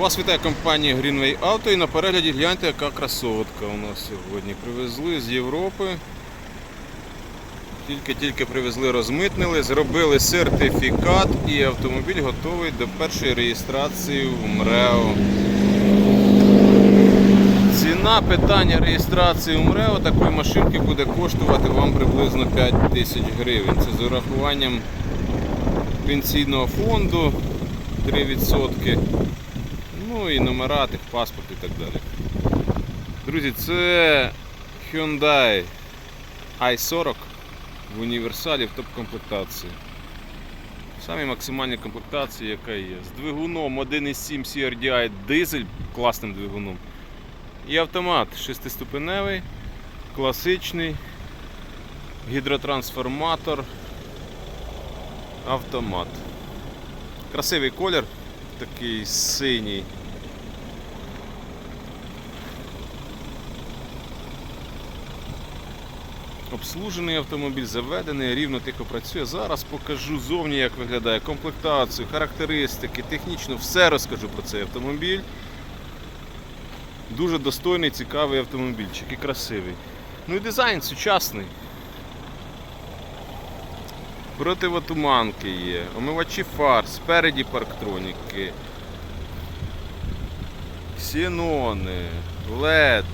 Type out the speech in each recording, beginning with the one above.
Вас вітає компанія Greenway Auto і на перегляді гляньте, яка красотка у нас сьогодні. Привезли з Європи. Тільки-тільки привезли, розмитнили, зробили сертифікат і автомобіль готовий до першої реєстрації в МРЕО. Ціна питання реєстрації в МРЕО такої машинки буде коштувати вам приблизно 5 тисяч гривень. Це з урахуванням пенсійного фонду 3%. Ну і номера, тих паспорт і так далі. Друзі, це Hyundai i40 в універсалі в топ-комплектації. Самі максимальні комплектації, яка є. З двигуном 1.7 CRDI дизель класним двигуном. І автомат шестиступеневий, класичний, гідротрансформатор, автомат. Красивий колір, такий синій. Обслужений автомобіль, заведений, рівно тихо працює. Зараз покажу зовні, як виглядає комплектацію, характеристики, технічно все розкажу про цей автомобіль. Дуже достойний, цікавий автомобільчик і красивий. Ну і дизайн сучасний. Противотуманки є, омивачі фар, спереді парктроніки, ксенони, LED.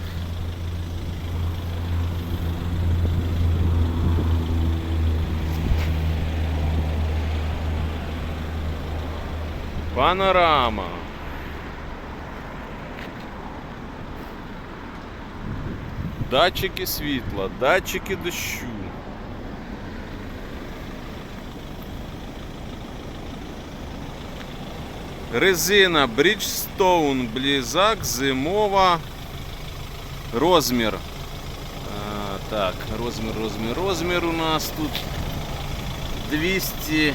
Панорама. Датчики світла, датчики дощу. Резина Bridgestone Blizzak зимова. Розмір. А, так, розмір, розмір, розмір у нас тут 225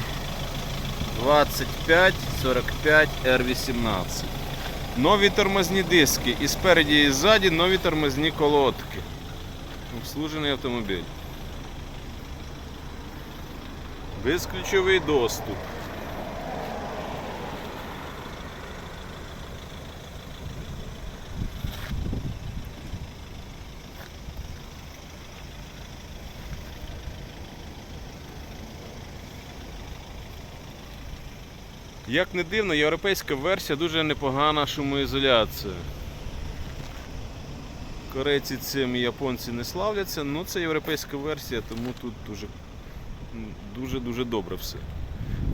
45 R18. Нові тормозні диски і спереді, і ззаді нові тормозні колодки. Обслужений автомобіль. Безключовий доступ. Як не дивно, європейська версія дуже непогана шумоізоляція. Корейці цим і японці не славляться, ну це європейська версія, тому тут дуже дуже дуже добре все.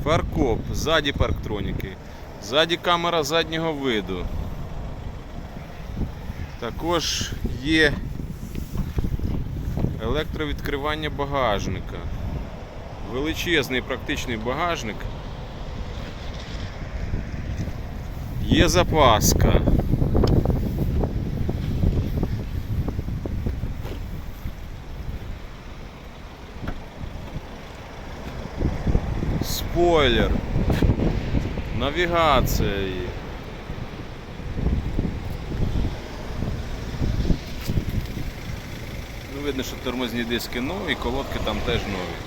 Фаркоп, ззаді парктроніки, ззаді камера заднього виду. Також є електровідкривання багажника. Величезний практичний багажник. Є запаска. Спойлер. Навігація є. Ну, видно, що тормозні диски нові, колодки там теж нові.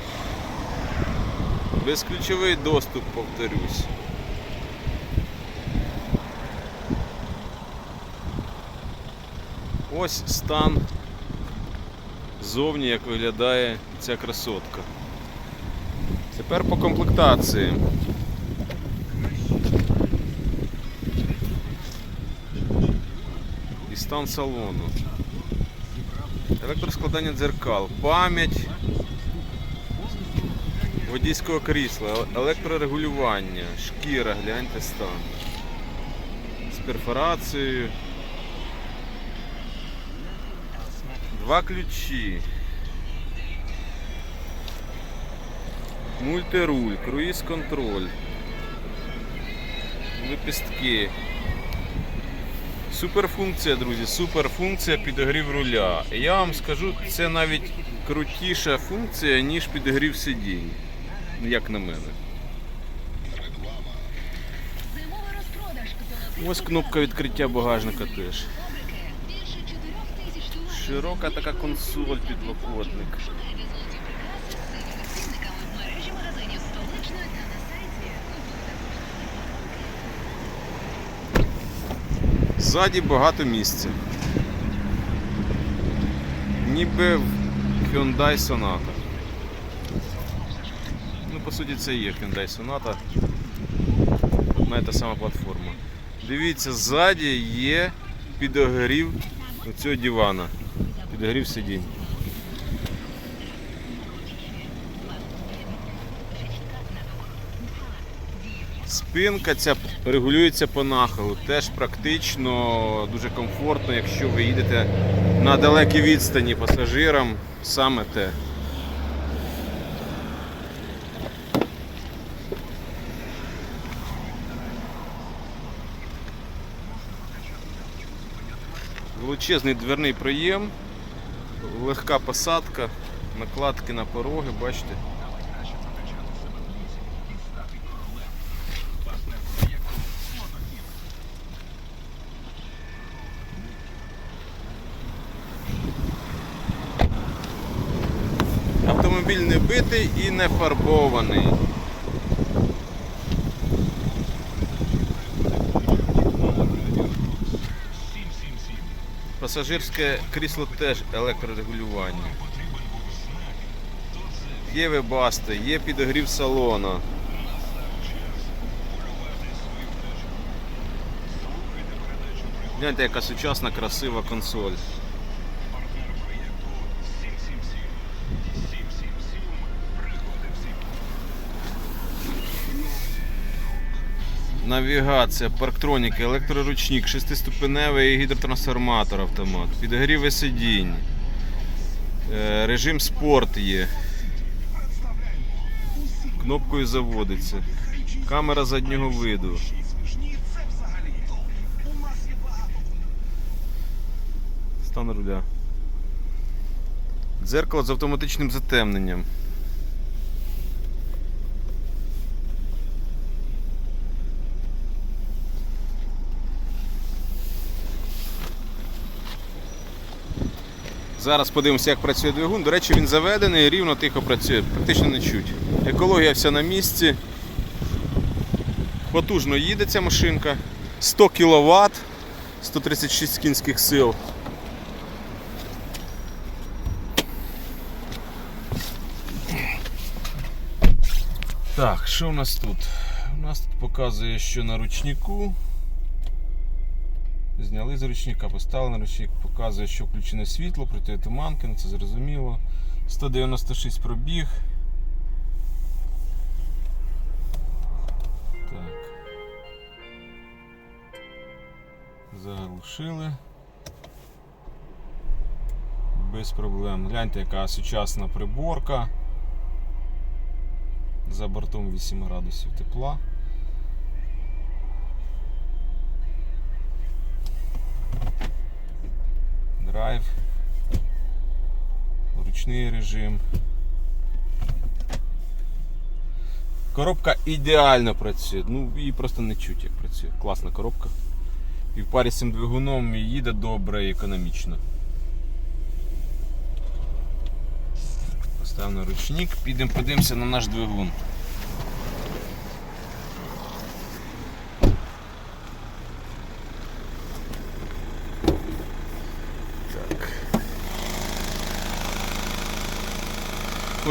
Безключовий доступ, повторюсь. Ось стан зовні, як виглядає ця красотка. Тепер по комплектації. І стан салону. Електроскладання дзеркал, пам'ять водійського крісла, електрорегулювання, шкіра, гляньте стан. З перфорацією. Два ключі. Мультируль, круїз контроль. Випістки. Суперфункція, друзі, суперфункція підогрів руля. Я вам скажу, це навіть крутіша функція, ніж підогрів сидінь. Як на мене. Ось кнопка відкриття багажника теж. Широка така консоль підлокотник. Ззаді багато місця. Ніби в Hyundai Sonata. Ну, по суті, це є Hyundai Sonata. Одна і та сама платформа. Дивіться, ззаді є підогрів цього дивана. Підогрів сидінь. Спинка ця регулюється по нахилу. Теж практично дуже комфортно, якщо ви їдете на далекій відстані пасажирам, саме те. Величезний дверний проєм, легка посадка, накладки на пороги, бачите. Автомобіль не битий і не фарбований. Пасажирське крісло теж електрорегулювання. Є вебасти, є підогрів салона. Гляньте, яка сучасна красива консоль. Навігація, парктроніки, електроручник, шестиступеневий гідротрансформатор автомат, підогріви сидінь, е, режим спорт є. Кнопкою заводиться. Камера заднього виду. Стан руля. Дзеркало з автоматичним затемненням. Зараз подивимося, як працює двигун. До речі, він заведений, рівно тихо працює, практично не чуть. Екологія вся на місці. Потужно їде ця машинка. 100 кВт, 136 кінських сил. Так, що у нас тут? У нас тут показує, що на ручнику. Зняли з ручника, поставили на ручник, показує, що включене світло, протитуманки, ну це зрозуміло. 196 пробіг. Так. Заглушили. Без проблем. Гляньте, яка сучасна приборка. За бортом 8 градусів тепла. Драйв, ручний режим. Коробка ідеально працює, ну її просто не чуть як працює. Класна коробка. І в парі з цим двигуном їде добре і економічно. Поставив на ручник, підемо подивимося на наш двигун.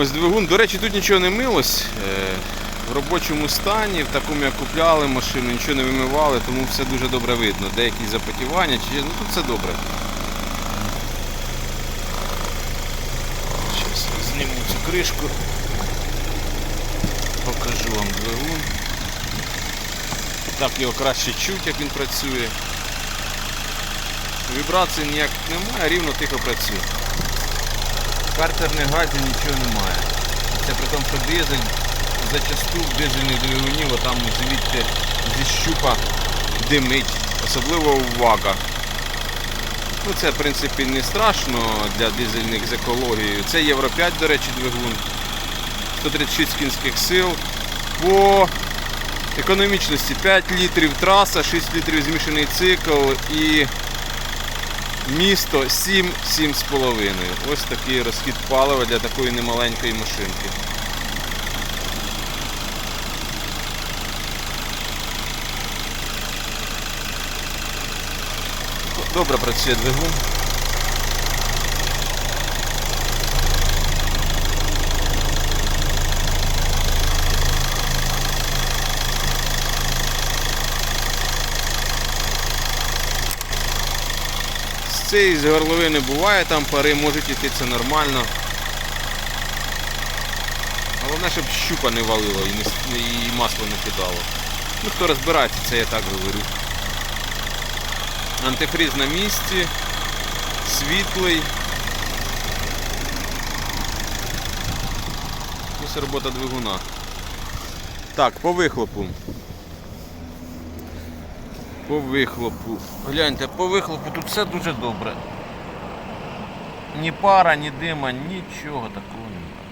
Ось двигун. До речі, тут нічого не милось. Е, В робочому стані, в такому як купляли машину, нічого не вимивали, тому все дуже добре видно. Деякі запотівання, чи ну тут все добре. Зараз зніму цю кришку. Покажу вам двигун. Так його краще чуть, як він працює. Вібрацій ніяких немає, рівно тихо працює. Картерних газів нічого немає. Це при тому, що дизель зачасту в дизельних двигунів, отам звідти зі щупа димить, особливо увага. Ну Це в принципі не страшно для дизельних з екологією. Це Євро 5, до речі, двигун. 136 кінських сил. По економічності 5 літрів траса, 6 літрів змішаний цикл і Місто 7-7,5. Ось такий розхід палива для такої немаленької машинки. Добре працює двигун. З цієї з горловини буває, там пари можуть йти, це нормально. Головне, щоб щупа не валило і, не, і масло не кидало. Ну хто розбирається, це я так говорю. Антифриз на місці, світлий. Ось робота двигуна. Так, по вихлопу. По вихлопу. Гляньте, по вихлопу тут все дуже добре. Ні пара, ні дима, нічого такого немає.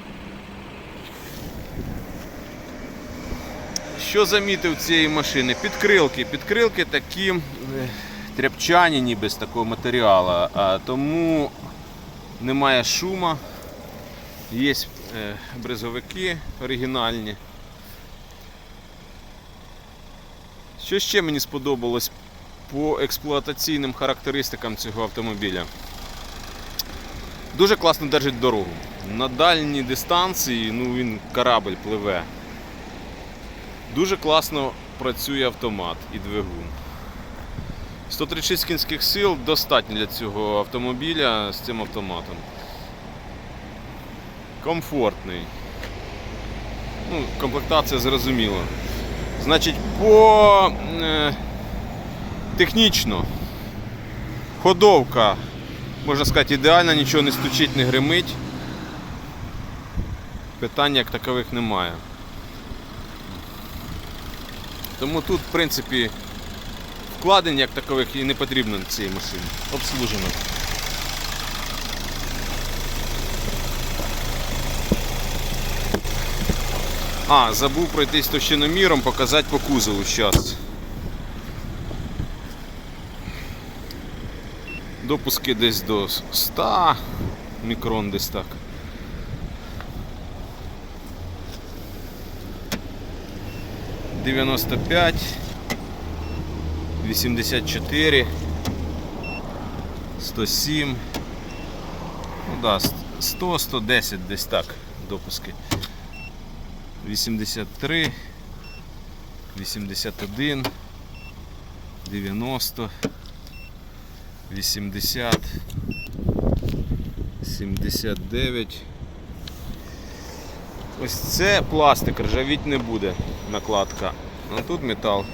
Що замітив цієї машини? Підкрилки. Підкрилки такі е, тряпчані ніби з такого матеріалу, а тому немає шума. Є е, бризовики оригінальні. Що ще мені сподобалось по експлуатаційним характеристикам цього автомобіля? Дуже класно держить дорогу. На дальній дистанції ну, він корабль пливе. Дуже класно працює автомат і двигун. 136 кінських сил достатньо для цього автомобіля з цим автоматом. Комфортний. Ну, комплектація зрозуміла. Значить, по е, технічно ходовка, можна сказати, ідеальна, нічого не стучить, не гримить. Питань як такових немає. Тому тут, в принципі, вкладень як такових і не потрібно цій машині. Обслужено. А, забув пройтись товщиноміром, показати по кузову зараз. Допуски десь до 100 мікрон десь так. Дев'яносто п'ять, вісімдесят чотири, сто сім. Ну да, сто, сто десять десь так допуски. 83, 81, 90, 80, 79. Ось це пластик, ржавіть не буде накладка. А тут метал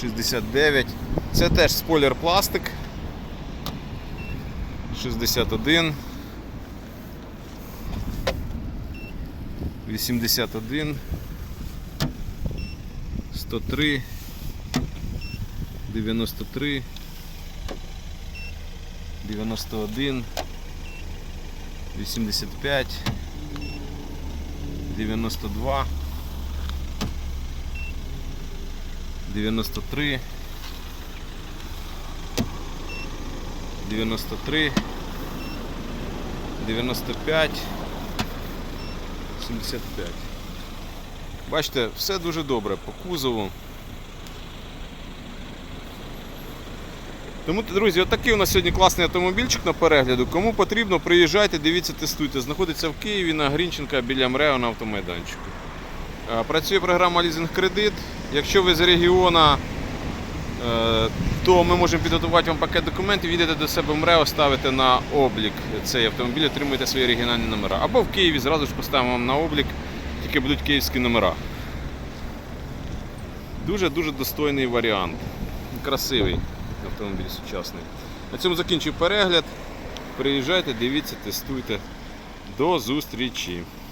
69. Це теж спойлер пластик. 61. 81, 103, 93, 91, 85, 92, 93, 93, 95, 75. Бачите, все дуже добре по кузову. Тому, друзі, отакий у нас сьогодні класний автомобільчик на перегляду. Кому потрібно, приїжджайте, дивіться, тестуйте. Знаходиться в Києві на Грінченка біля МРЕО на автомайданчику. Е, Працює програма Лізинг Кредит. Якщо ви з регіона, е, то ми можемо підготувати вам пакет документів, їдете до себе в МРЕО, ставите на облік цей автомобіль, отримуєте свої оригінальні номера. Або в Києві зразу ж поставимо вам на облік, тільки будуть київські номера. Дуже-дуже достойний варіант. Красивий автомобіль сучасний. На цьому закінчую перегляд. Приїжджайте, дивіться, тестуйте. До зустрічі!